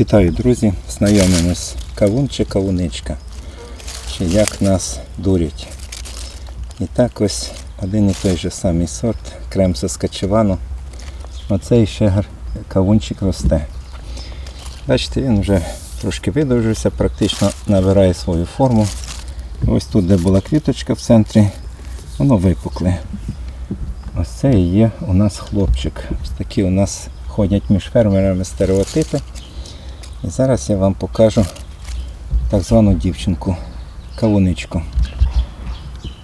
Вітаю, друзі! Знайомимось кавун чи кавуничка. Чи як нас дурять. І так ось один і той же самий сорт крем Saskatchewan. Оцей ще кавунчик росте. Бачите, він вже трошки видовжився, практично набирає свою форму. Ось тут, де була квіточка в центрі, воно випукле. Ось це і є у нас хлопчик. Ось такі у нас ходять між фермерами стереотипи. І зараз я вам покажу так звану дівчинку, кавуничку.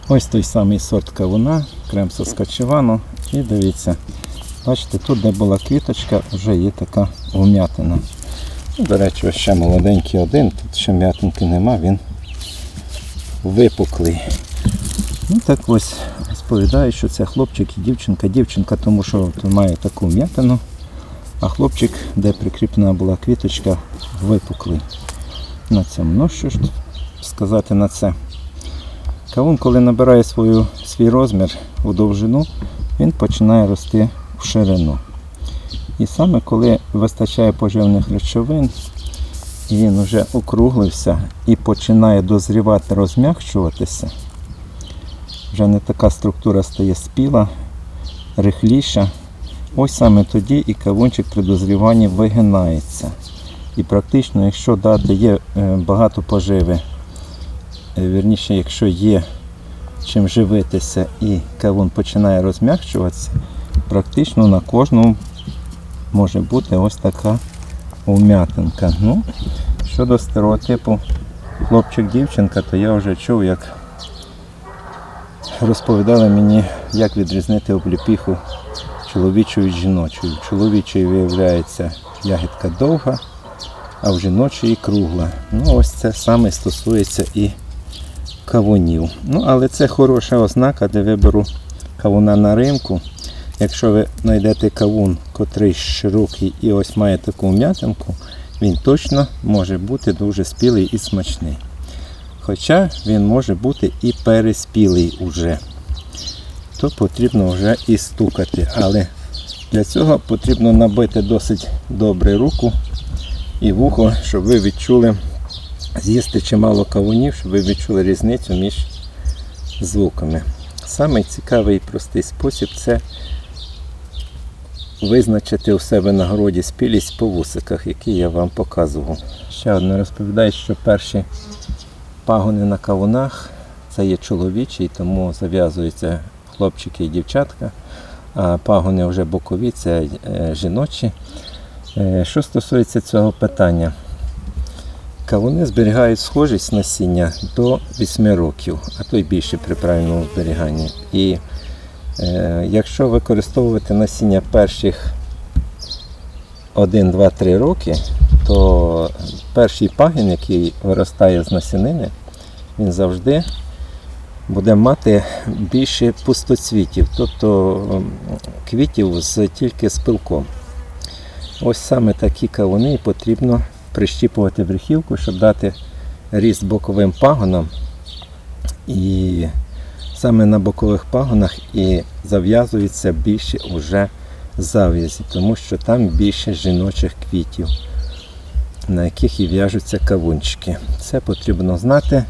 Ось той самий сорт кавуна, крем Saskatchewan. І дивіться, бачите, тут, де була квіточка, вже є така вм'ятина. Ну, До речі, ще молоденький один, тут ще м'ятинки нема, він випуклий. Ну так ось розповідаю, що це хлопчик і дівчинка. Дівчинка, тому що має таку м'ятину, хлопчик, де прикріплена була квіточка, випуклий. На цьому. Ну що ж сказати на це? Кавун, коли набирає свою, свій розмір у довжину, він починає рости в ширину. І саме коли вистачає поживних речовин, він вже округлився і починає дозрівати, розм'якчуватися, вже не така структура стає спіла, рихліша. Ось саме тоді і кавунчик при дозріванні вигинається. І практично, якщо дати є е, багато поживи, е, вірніше, якщо є чим живитися і кавун починає розм'якчуватися, практично на кожному може бути ось така вм'ятинка. Ну, щодо стереотипу хлопчик-дівчинка, то я вже чув, як розповідали мені, як відрізнити обліпіху чоловічу від жіночої. В чоловічої виявляється ягідка довга, а в жіночої кругла. Ну, ось це саме стосується і кавунів. Ну, але це хороша ознака для вибору кавуна на ринку. Якщо ви знайдете кавун, котрий широкий і ось має таку м'ятинку, він точно може бути дуже спілий і смачний. Хоча він може бути і переспілий уже. То потрібно вже і стукати. Але для цього потрібно набити досить добре руку і вухо, щоб ви відчули, з'їсти чимало кавунів, щоб ви відчули різницю між звуками. Самий цікавий і простий спосіб це визначити у себе на городі спілість по вусиках, які я вам показував. Ще одне розповідаю, що перші пагони на кавунах це є чоловічі, тому зав'язуються хлопчики і дівчатка, а пагони вже бокові це е, жіночі. Е, Що стосується цього питання, кавуни зберігають схожість насіння до 8 років, а то й більше при правильному зберіганні. І е, якщо використовувати насіння перших 1, 2, 3 роки, то перший пагін, який виростає з насінини, він завжди буде мати більше пустоцвітів, тобто квітів з, тільки з пилком. Ось саме такі кавуни потрібно прищіпувати в щоб дати ріст боковим пагонам. І саме на бокових пагонах і зав'язується більше уже зав'язі, тому що там більше жіночих квітів, на яких і в'яжуться кавунчики. Це потрібно знати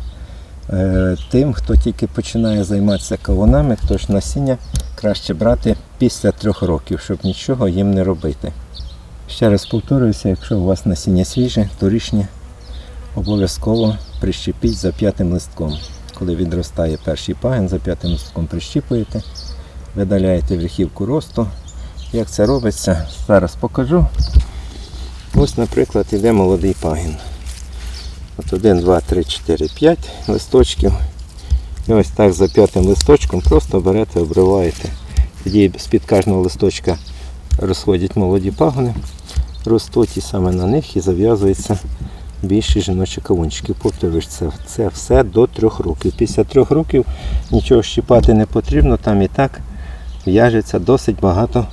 тим, хто тільки починає займатися кавунами, тож насіння краще брати після трьох років, щоб нічого їм не робити. Ще раз повторююся, якщо у вас насіння свіже, торішнє, обов'язково прищепіть за п'ятим листком. Коли відростає перший пагін, за п'ятим листком прищіпуєте, видаляєте верхівку росту. Як це робиться, зараз покажу. Ось, наприклад, іде молодий пагін. От 1, 2, 3, 4, 5 листочків. І ось так за п'ятим листочком просто берете, обриваєте. Тоді з-під кожного листочка розходять молоді пагони, ростуть і саме на них і зав'язується більше жіночі кавунчики. Повторюсь, це, це все до трьох років. Після трьох років нічого щіпати не потрібно, там і так в'яжеться досить багато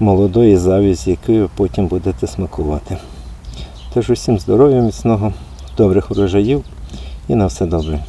молодої завязі, яку ви потім будете смакувати. Тож усім здоров'я, міцного, добрих урожаїв і на все добре.